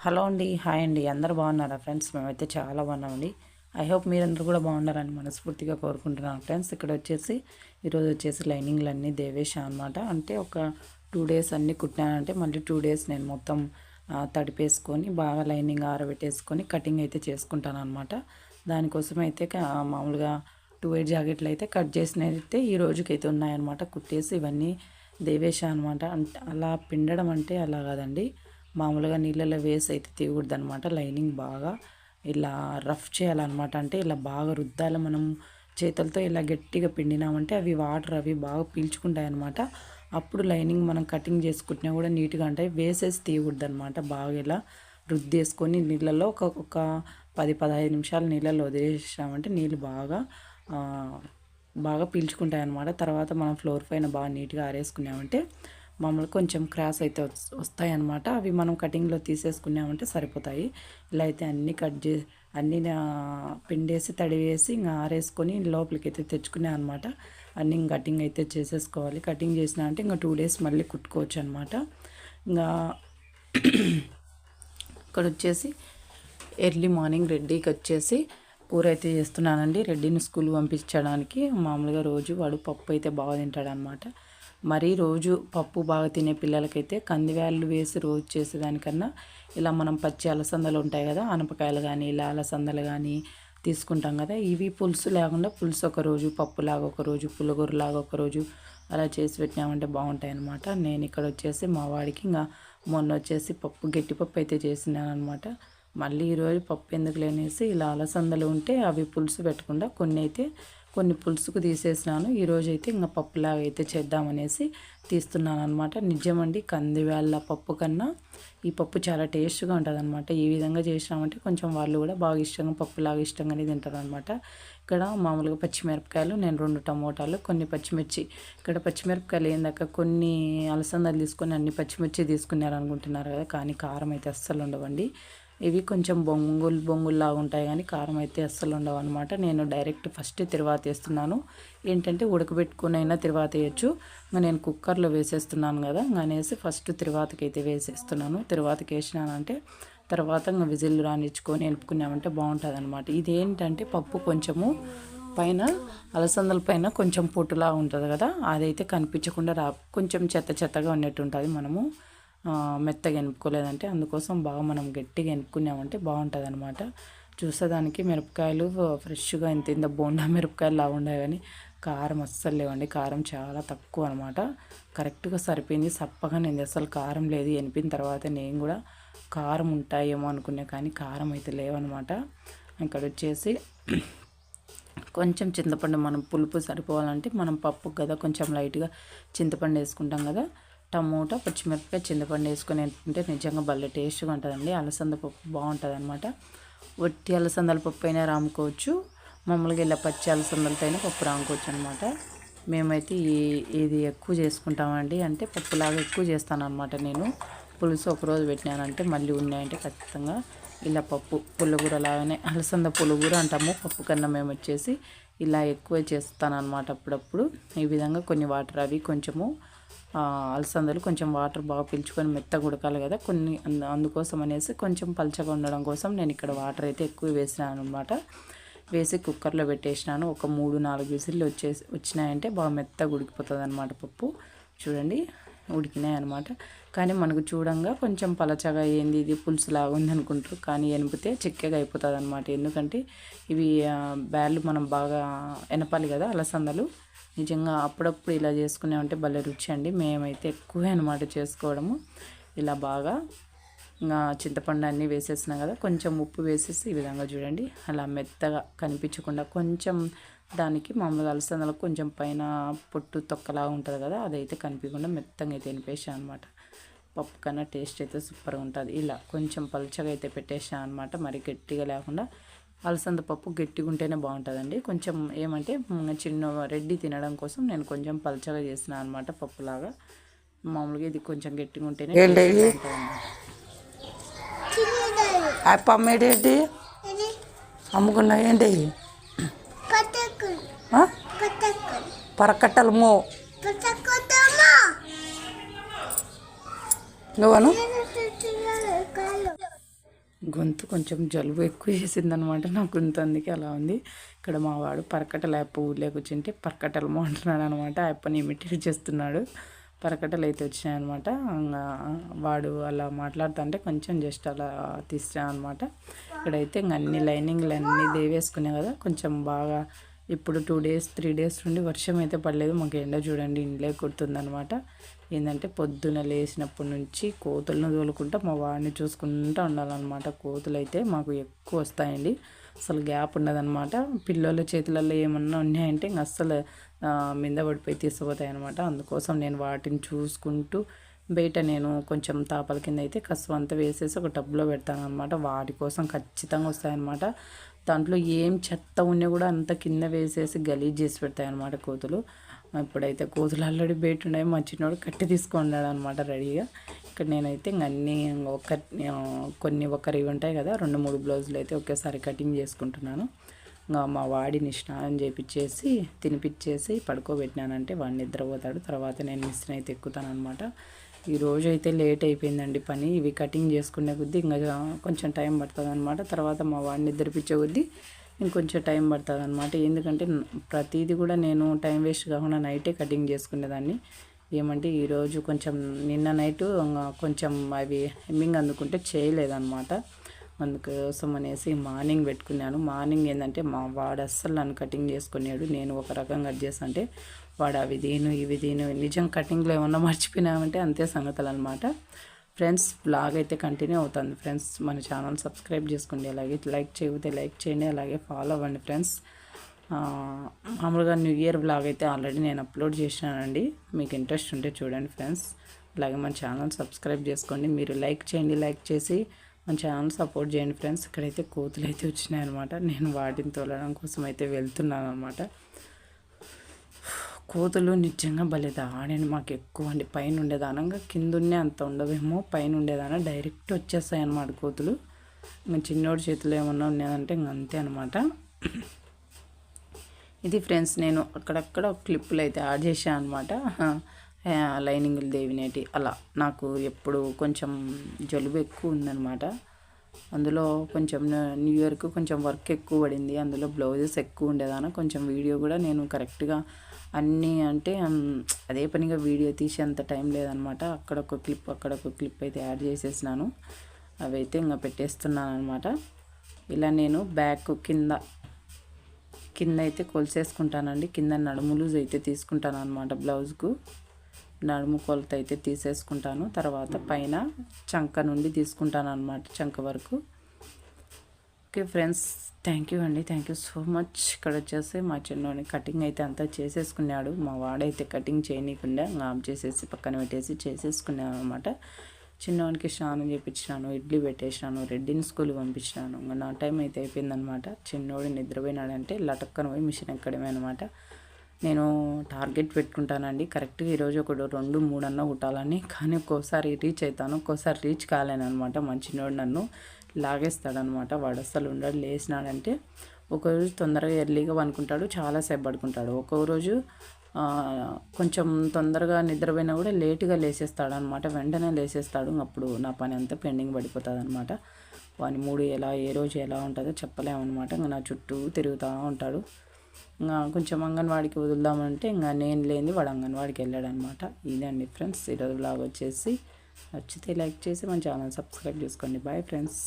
Hello అండి hi అండి. అందరు బాగున్నారా ఫ్రెండ్స్? మేమైతే చాలా బాగున్నామండి. ఐ హోప్ మీరందరూ కూడా బాగున్నారని మనస్ఫూర్తిగా కోరుకుంటున్నాను ఫ్రెండ్స్. ఇక్కడ వచ్చేసి ఈరోజు వచ్చేసి లైనింగ్లు అన్నీ దేవేశ అనమాట అంటే ఒక టూ డేస్ అన్నీ కుట్టానంటే మళ్ళీ టూ డేస్ నేను మొత్తం తడిపేసుకొని బాగా లైనింగ్ ఆరబెట్టేసుకొని కటింగ్ అయితే చేసుకుంటాను అనమాట దానికోసం అయితే మామూలుగా టూ ఎయిట్ జాకెట్లు అయితే కట్ చేసిన అయితే ఈ రోజుకైతే ఉన్నాయన్నమాట. కుట్టేసి ఇవన్నీ దేవేశ అనమాట అంటే అలా పిండడం అంటే అలా కాదండి. మామూలుగా నీళ్ళలో వేసి అయితే తీయకూడదు అనమాట లైనింగ్ బాగా ఇలా రఫ్ చేయాలన్నమాట. అంటే ఇలా బాగా రుద్దాలి మనం. చేతులతో ఇలా గట్టిగా పిండినామంటే అవి వాటర్ అవి బాగా పీల్చుకుంటాయి అనమాట అప్పుడు లైనింగ్ మనం కటింగ్ చేసుకుంటున్నా కూడా నీట్గా ఉంటాయి. వేసేసి తీయకూడదు అనమాట బాగా ఇలా రుద్దేసుకొని నీళ్ళలో ఒక ఒక పది పదహైదు నిమిషాలు నీళ్ళలో వదిలేసామంటే నీళ్ళు బాగా బాగా పీల్చుకుంటాయి అన్నమాట తర్వాత మనం ఫ్లోర్ పైన బాగా నీట్గా ఆరేసుకున్నామంటే మామూలు కొంచెం క్రాస్ అయితే వస్- వస్తాయి అన్నమాట అవి మనం కటింగ్లో తీసేసుకున్నామంటే సరిపోతాయి. ఇలా అయితే అన్నీ కట్ చే అన్నీ పిండేసి తడివేసి ఇంకా ఆరేసుకొని లోపలికి అయితే తెచ్చుకున్నాను అనమాట అన్నీ కటింగ్ అయితే చేసేసుకోవాలి. కటింగ్ చేసినా అంటే ఇంకా టూ డేస్ మళ్ళీ కుట్టుకోవచ్చు అనమాట ఇంకా ఇక్కడ వచ్చేసి ఎర్లీ మార్నింగ్ రెడ్డీకి వచ్చేసి కూర అయితే చేస్తున్నానండి. రెడ్డిని స్కూల్ పంపించడానికి. మామూలుగా రోజు వాడు పప్పు అయితే బాగా తింటాడనమాట. మరీ రోజు పప్పు బాగా తినే పిల్లలకైతే కందివేళ్ళు వేసి రోజు చేసేదానికన్నా ఇలా మనం పచ్చి అలసందలు ఉంటాయి కదా అనపకాయలు కానీ ఇలా అలసందలు కానీ తీసుకుంటాం కదా ఇవి పులుసు లేకుండా పులుసు ఒక రోజు పప్పులాగా ఒక రోజు పులగూరలాగా ఒక రోజు అలా చేసి పెట్టినామంటే బాగుంటాయి అనమాట నేను ఇక్కడ వచ్చేసి మా వాడికి ఇంకా మొన్న వచ్చేసి పప్పు గట్టిపప్పు అయితే చేసినాను అనమాట మళ్ళీ ఈరోజు పప్పు ఎందుకు లేనేసి ఇలా అలసందలు ఉంటే అవి పులుసు పెట్టకుండా కొన్ని అయితే కొన్ని పులుసుకు తీసేసినాను. ఈరోజు అయితే ఇంకా పప్పులాగా అయితే చేద్దామనేసి తీస్తున్నాను అనమాట నిజమండి కందివేళ్ళ పప్పు కన్నా ఈ పప్పు చాలా టేస్ట్గా ఉంటుంది అనమాట ఈ విధంగా చేసినామంటే కొంచెం వాళ్ళు కూడా బాగా ఇష్టంగా పప్పులాగా ఇష్టంగానే తింటారు అనమాట ఇక్కడ మామూలుగా పచ్చిమిరపకాయలు నేను రెండు టమోటాలు కొన్ని పచ్చిమిర్చి. ఇక్కడ పచ్చిమిరపకాయలు ఏందాక కొన్ని అలసందలు తీసుకొని అన్ని పచ్చిమిర్చి తీసుకున్నారు అనుకుంటున్నారు కదా కానీ కారం అయితే అస్సలు ఉండవండి. ఇవి కొంచెం బొంగులు బొంగుల్లా ఉంటాయి కానీ కారం అయితే అస్సలు ఉండవు అనమాట నేను డైరెక్ట్ ఫస్ట్ తిరువాత వేస్తున్నాను. ఏంటంటే ఉడకబెట్టుకునైనా తిరువాత వేయచ్చు. ఇంకా నేను కుక్కర్లో వేసేస్తున్నాను కదా అనేసి ఫస్ట్ తిరువాతకి అయితే వేసేస్తున్నాను. తిరువాతకి వేసినానంటే తర్వాత ఇంకా విజిల్ రానిచ్చుకొని ఎనుపుకున్నామంటే బాగుంటుంది అనమాట ఇదేంటంటే పప్పు కొంచెము పైన అలసందల పైన కొంచెం పొట్టులా ఉంటుంది కదా అదైతే కనిపించకుండా రా కొంచెం చెత్త చెత్తగా ఉన్నట్టు ఉంటుంది మనము. మెత్తగా ఎనుపుకోలేదంటే అందుకోసం బాగా మనం గట్టిగా ఎనుపుకున్నామంటే బాగుంటుంది అనమాట చూసేదానికి మిరపకాయలు ఫ్రెష్గా ఇంత ఇంత బోండా మిరపకాయలు లాగా ఉండే కానీ కారం అస్సలు లేవండి. కారం చాలా తక్కువ అనమాట కరెక్ట్గా సరిపోయింది. సప్పగా నేను అసలు కారం లేదు. ఎనిపిన తర్వాత నేను కూడా కారం ఉంటాయేమో అనుకున్నా కానీ కారం అయితే లేవనమాట ఇక్కడ వచ్చేసి కొంచెం చింతపండు మనం పులుపు సరిపోవాలంటే మనం పప్పు కదా కొంచెం లైట్గా చింతపండు వేసుకుంటాం కదా టమోటా పచ్చిమిరపకాయ చింతపండు వేసుకొని తింటే నిజంగా భలే టేస్ట్గా ఉంటుందండి. అలసంద పప్పు బాగుంటుంది అనమాట వట్టి అలసందల పప్పు అయినా రాముకోవచ్చు. మామూలుగా ఇలా పచ్చి అలసందలతో అయినా పప్పు రాముకోవచ్చు అనమాట మేమైతే ఈ ఇది ఎక్కువ చేసుకుంటామండి. అంటే పప్పులాగా ఎక్కువ చేస్తాను అనమాట నేను. పులుసు ఒకరోజు పెట్టినానంటే మళ్ళీ ఉన్నాయంటే ఖచ్చితంగా ఇలా పప్పు పుల్లగూర లాగానే అలసంద పుల్లగూర అంటాము. పప్పు కన్నా మేము వచ్చేసి ఇలా ఎక్కువ చేస్తాను అనమాట అప్పుడప్పుడు. ఈ విధంగా కొన్ని వాటర్ అవి కొంచెము అలసందలు కొంచెం వాటర్ బాగా పీల్చుకొని మెత్తగా ఉడకాలి కదా. కొన్ని అందుకోసం అనేసి కొంచెం పల్చగా ఉండడం కోసం నేను ఇక్కడ వాటర్ అయితే ఎక్కువ వేసినాను అనమాట వేసి కుక్కర్లో పెట్టేసినాను. ఒక మూడు నాలుగు విజిల్లు వచ్చేసి వచ్చినాయంటే బాగా మెత్తగా ఉడికిపోతుంది అనమాట పప్పు. చూడండి ఉడికినాయి అనమాట కానీ మనకు చూడంగా కొంచెం పలచగా ఏంది ఇది పులుసు లాగా ఉంది అనుకుంటారు. కానీ ఎనిపితే చిక్కగా అయిపోతుంది అనమాట ఎందుకంటే ఇవి బ్యాళ్ళు మనం బాగా ఎనపాలి కదా అలసందలు. నిజంగా అప్పుడప్పుడు ఇలా చేసుకున్నామంటే భలే రుచి అండి. మేమైతే ఎక్కువే అనమాట చేసుకోవడము. ఇలా బాగా ఇంకా చింతపండు అన్నీ వేసేసినాం కదా. కొంచెం ఉప్పు వేసేసి ఈ విధంగా చూడండి. అలా మెత్తగా కనిపించకుండా కొంచెం దానికి మామూలుగా అలసందలకు కొంచెం పైన పొట్టు తొక్కలాగా ఉంటుంది కదా అదైతే కనిపించకుండా మెత్తగా అయితే వినిపేసాను అనమాట పప్పు కన్నా టేస్ట్ అయితే సూపర్గా ఉంటుంది. ఇలా కొంచెం పలుచగా అయితే పెట్టేసాను అనమాట మరి గట్టిగా లేకుండా అలసంద పప్పు గట్టిగా ఉంటేనే బాగుంటుందండి. కొంచెం ఏమంటే చిన్న రెడ్డి తినడం కోసం నేను కొంచెం పలుచగా చేసిన అనమాట పప్పులాగా. మామూలుగా ఇది కొంచెం గట్టిగా ఉంటేనే ఏంటి? ఆ పమ్మేడేంటి? అమ్ముకున్నా ఏంటి? ఆ? పరకట్టలు మో నువ్వను? గొంతు కొంచెం జలుబు ఎక్కువ చేసిందనమాట నా గొంతు అందుకే అలా ఉంది. ఇక్కడ మా వాడు పరకటల యాప్ ఊళ్ళో కూర్చుంటే పరకటలమో అంటున్నాడు అనమాట యాప్ని ఇమిటేట్ చేస్తున్నాడు. పరకటలు అయితే వచ్చినాయి అనమాట వాడు అలా మాట్లాడుతుంటే కొంచెం జస్ట్ అలా తీసాను అనమాట. ఇక్కడైతే ఇంక అన్ని లైనింగ్లు అన్నీ దేవేసుకున్నాయి కదా కొంచెం బాగా ఇప్పుడు టూ డేస్ త్రీ డేస్ నుండి వర్షం అయితే పడలేదు. మాకు ఎండ చూడండి ఇండ్లే కుడుతుందనమాట ఏంటంటే పొద్దున లేచినప్పటి నుంచి కోతులను తోలుకుంటా మా వాడిని చూసుకుంటూ ఉండాలన్నమాట. కోతులు అయితే మాకు ఎక్కువ వస్తాయండి. అసలు గ్యాప్ ఉండదన్నమాట పిల్లల చేతులలో ఏమన్నా ఉన్నాయంటే ఇంక అస్సలు మింద పడిపోయి తీసుకుపోతాయి అనమాట అందుకోసం నేను వాటిని చూసుకుంటూ బయట నేను కొంచెం తాపల కింద అయితే కసువంతా వేసేసి ఒక టబ్లో పెడతాను అనమాట వాటి కోసం ఖచ్చితంగా వస్తాయన్నమాట. దాంట్లో ఏం చెత్త ఉన్నా కూడా అంత కింద వేసేసి గలీజ్ చేసి పెడతాయి అనమాట కోతులు. ఇప్పుడైతే కోతులు ఆల్రెడీ బయట ఉన్నాయి. మా చిన్నోడు కట్టి తీసుకున్నాడు అనమాట రెడీగా ఇక్కడ నేనైతే ఇంక అన్నీ ఒక కొన్ని ఒకరివి ఉంటాయి కదా రెండు మూడు బ్లౌజులు అయితే ఒకేసారి కటింగ్ చేసుకుంటున్నాను. ఇంకా మా వాడిని స్నానం చేపించేసి తినిపించేసి పడుకోబెట్టినానంటే వాడిని నిద్రపోతాడు. తర్వాత నేను మిషన్ అయితే ఎక్కుతాను అనమాట ఈరోజు అయితే లేట్ అయిపోయిందండి పని. ఇవి కటింగ్ చేసుకునే కొద్దీ ఇంకా కొంచెం టైం పడుతుంది అనమాట తర్వాత మా వాడిని నిద్రపించే కొద్దీ ఇంకొంచెం టైం పడుతుంది అనమాట ఎందుకంటే ప్రతిదీ కూడా నేను టైం వేస్ట్ కాకుండా నైటే కటింగ్ చేసుకునేదాన్ని. ఏమంటే ఈరోజు కొంచెం నిన్న నైట్ కొంచెం అవి హెమ్మింగ్ అందుకుంటే చేయలేదన్నమాట. అందుకోసం అనేసి మార్నింగ్ పెట్టుకున్నాను. మార్నింగ్ ఏంటంటే మా వాడు అస్సలు నన్ను కటింగ్ చేసుకున్నాడు నేను ఒక రకంగా కట్ చేస్తుంటే వాడు అవి దీను ఇవి దీను నిజం కటింగ్లో ఏమన్నా మర్చిపోయినామంటే అంతే సంగతులు అనమాట ఫ్రెండ్స్ బ్లాగ్ అయితే కంటిన్యూ అవుతుంది ఫ్రెండ్స్. మన ఛానల్ సబ్స్క్రైబ్ చేసుకోండి. అలాగే లైక్ చేయకపోతే లైక్ చేయండి. అలాగే ఫాలో అవ్వండి ఫ్రెండ్స్. మామూలుగా న్యూ ఇయర్ బ్లాగ్ అయితే ఆల్రెడీ నేను అప్లోడ్ చేసినానండి. మీకు ఇంట్రెస్ట్ ఉంటే చూడండి ఫ్రెండ్స్. అలాగే మన ఛానల్ సబ్స్క్రైబ్ చేసుకోండి. మీరు లైక్ చేయండి లైక్ చేసి మన ఛానల్ సపోర్ట్ చేయండి ఫ్రెండ్స్. ఇక్కడైతే కోతులు అయితే వచ్చినాయి అనమాట నేను వాటిని తోలడం కోసం అయితే వెళ్తున్నాను అనమాట కోతులు నిజంగా భలే దాడని మాకు ఎక్కువ అండి. పైన ఉండేదానంగా కిందన్నే అంత ఉండవేమో. పైన ఉండేదాన డైరెక్ట్ వచ్చేస్తాయి అన్నమాట కోతులు. ఇంకా చిన్నోడి చేతిలో ఏమన్నా ఉన్నదంటే ఇంక అంతే అనమాట ఇది ఫ్రెండ్స్ నేను అక్కడక్కడ క్లిప్పులు అయితే యాడ్ చేశాను అనమాట లైనింగ్లు దేవినేటి అలా. నాకు ఎప్పుడు కొంచెం జలుబు ఎక్కువ ఉందన్నమాట. అందులో కొంచెం న్యూ ఇయర్కి కొంచెం వర్క్ ఎక్కువ పడింది. అందులో బ్లౌజెస్ ఎక్కువ ఉండేదాన. కొంచెం వీడియో కూడా నేను కరెక్ట్గా అన్నీ అంటే అదే పనిగా వీడియో తీసే అంత టైం లేదనమాట. అక్కడ ఒక క్లిప్ అక్కడ ఒక క్లిప్ అయితే యాడ్ చేసేసినాను. అవైతే ఇంకా పెట్టేస్తున్నాను అనమాట ఇలా నేను బ్యాక్ కింద కింద అయితే కొలిసేసుకుంటానండి. కింద నడుములు అయితే తీసుకుంటాను అనమాట బ్లౌజ్కు నడుము కొలత అయితే తీసేసుకుంటాను. తర్వాత పైన చంక నుండి తీసుకుంటాను అనమాట చంక వరకు. ఓకే ఫ్రెండ్స్ థ్యాంక్ యూ అండి. Thank you so much. ఇక్కడ వచ్చేసి మా చిన్నోని కటింగ్ అయితే అంతా చేసేసుకున్నాడు. మా వాడైతే కటింగ్ చేయనీయకుండా ఆఫ్ చేసేసి పక్కన పెట్టేసి చేసేసుకున్నాను అనమాట చిన్నవానికి స్నానం చేయించినాను ఇడ్లీ పెట్టేసినాను రెడ్డిని స్కూల్ పంపించినాను. నా టైం అయితే అయిపోయిందనమాట చిన్నోడు నిద్రపోయినాడంటే లటక్కన పోయి మిషన్ ఎక్కడమే అనమాట నేను టార్గెట్ పెట్టుకుంటానండి. కరెక్ట్గా ఈరోజు ఒక రెండు మూడు అన్న కుట్టాలని. కానీ ఒక్కోసారి రీచ్ అవుతాను ఒక్కోసారి రీచ్ కాలేనమాట మంచినోడు నన్ను లాగేస్తాడనమాట వాడు అస్సలు ఉండడు. లేచినాడంటే ఒకరోజు తొందరగా ఎర్లీగా పనుకుంటాడు. చాలాసేపు పడుకుంటాడు. ఒక్కో రోజు కొంచెం తొందరగా నిద్రపోయినా కూడా లేటుగా లేసేస్తాడు అనమాట వెంటనే లేసేస్తాడు. అప్పుడు నా పని అంతా పెండింగ్ పడిపోతుంది అనమాట వాని మూడు ఎలా ఏ రోజు ఎలా ఉంటుందో చెప్పలేమన్నమాట. ఇంకా నా చుట్టూ తిరుగుతూ ఉంటాడు. ఇంకా కొంచెం అంగన్వాడికి వదులుదామంటే ఇంకా నేను లేని వాడు అంగన్వాడికి వెళ్ళాడు అనమాట ఇదండి ఫ్రెండ్స్ ఈరోజు బ్లాగ్ వచ్చేసి. నచ్చితే లైక్ చేసి మన ఛానల్ సబ్స్క్రైబ్ చేసుకోండి. Bye friends